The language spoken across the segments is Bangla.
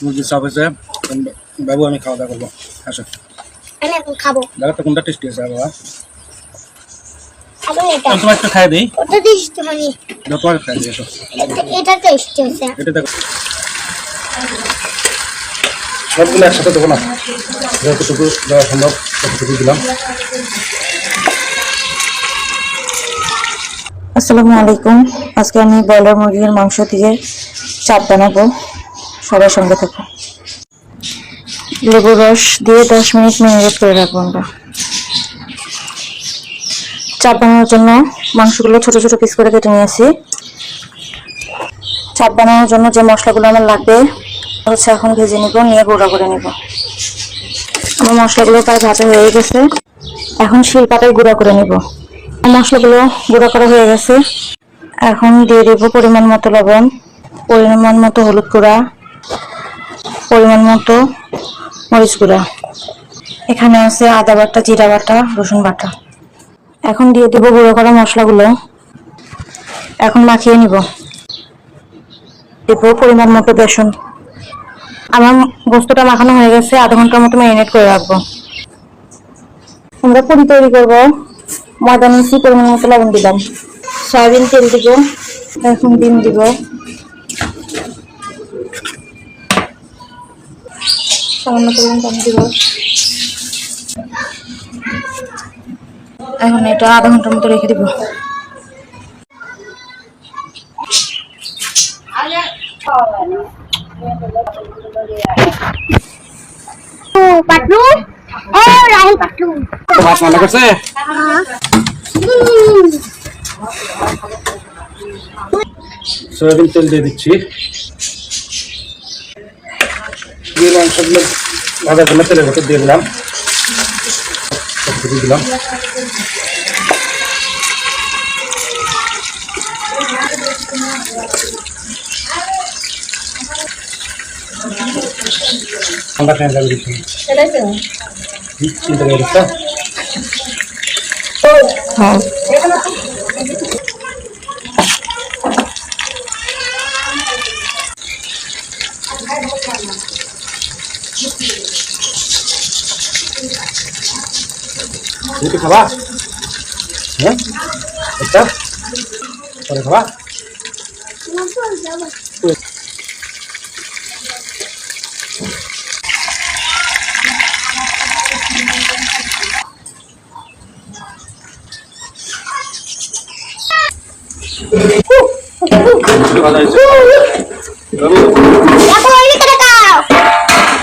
মুরগির চাপ হয়েছে বাবু আমি খাওয়া দাওয়া করবো আসো আমি এখন খাবো দেখো তো কোনটা টেস্টি আছে বাবা এখন এটা আমি তোমার একটু খাই দিই ওটা দিস তুমি দাও, তোমার খাই দিই এসো এটা- এটা টেস্ট হয়েছে এটা দেখো সবগুলো একসাথে দেবো না যতটুকু দেওয়া সম্ভব ততটুকু দিলাম আসসালামু আলাইকুম আজকে আমি ব্রয়লার মুরগির মাংস দিয়ে চাপ বানাবো সবার সঙ্গে থাকো। লেবু রস দিয়ে দশ মিনিট ম্যারিনেট করে রাখব আমরা। চাপ বানানোর জন্য মাংসগুলো ছোট ছোট পিস করে কেটে নিয়েছি। চাপ বানানোর জন্য যে মশলাগুলো আমার লাগবে হচ্ছে এখন ভেজে নিব, নিয়ে গুঁড়া করে নিব। আমার মশলাগুলো প্রায় ভাজা হয়ে গেছে। এখন শিল পাতায় গুঁড়া করে নিব। মশলাগুলো গুঁড়া করা হয়ে গেছে। এখন দিয়ে দেব পরিমাণ মতো লবণ, পরিমাণ মতো হলুদ গুঁড়া পরিমাণ মতো মরিচ গুঁড়া। এখানে আছে আদা বাটা, জিরা বাটা, রসুন বাটা। এখন দিয়ে দেব গুঁড়ো করা মশলাগুলো। এখন মাখিয়ে নিব। দেব পরিমাণ মতো বেসন। আমার গোস্তটা মাখানো হয়ে গেছে, আধা ঘণ্টার মতো ম্যারিনেট করে রাখব। আমরা পুরি তৈরি করব। ময়দা নিয়েছি, পরিমাণ মতো লবণ দিলাম। সয়াবিন তেল দিব এখন ডিম দিব। সামান্য পরিমাণ পানি দিব। এখন এটা আধা ঘণ্টার মতো রেখে দিব। ও পাটলু? ও রাহিল পাটলু। মাছ রান্না করছে? সয়াবিন তেল দিয়ে দিচ্ছি। দিয়ে মাংসগুলো ভাজার জন্য তেলের ভেতর দিয়ে দিলাম সবটুকু দিলাম ঠান্ডা ফ্যান লাগবে দিচ্ছি চিন্তা করে দিচ্ছ হ্যাঁ রুটি খাবা? হ্যাঁ? একটা? পরে খাবা? দাও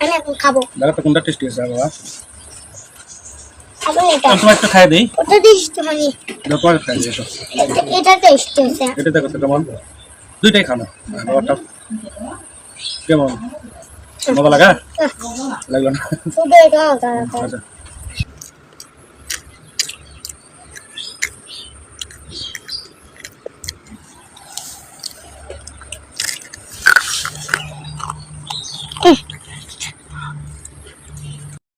আমি এখন খাব। দেখো তো কোনটা টেস্টি আছে বাবা? এখন এটা আমি তোমার একটু খাই দিই। ওটা তোমার খাই দিই এটা- এটা টেস্ট হয়েছে। এটা দেখো কেমন দুইটাই খানো বাবারটা কেমন মজা লাগা? লাগবে না।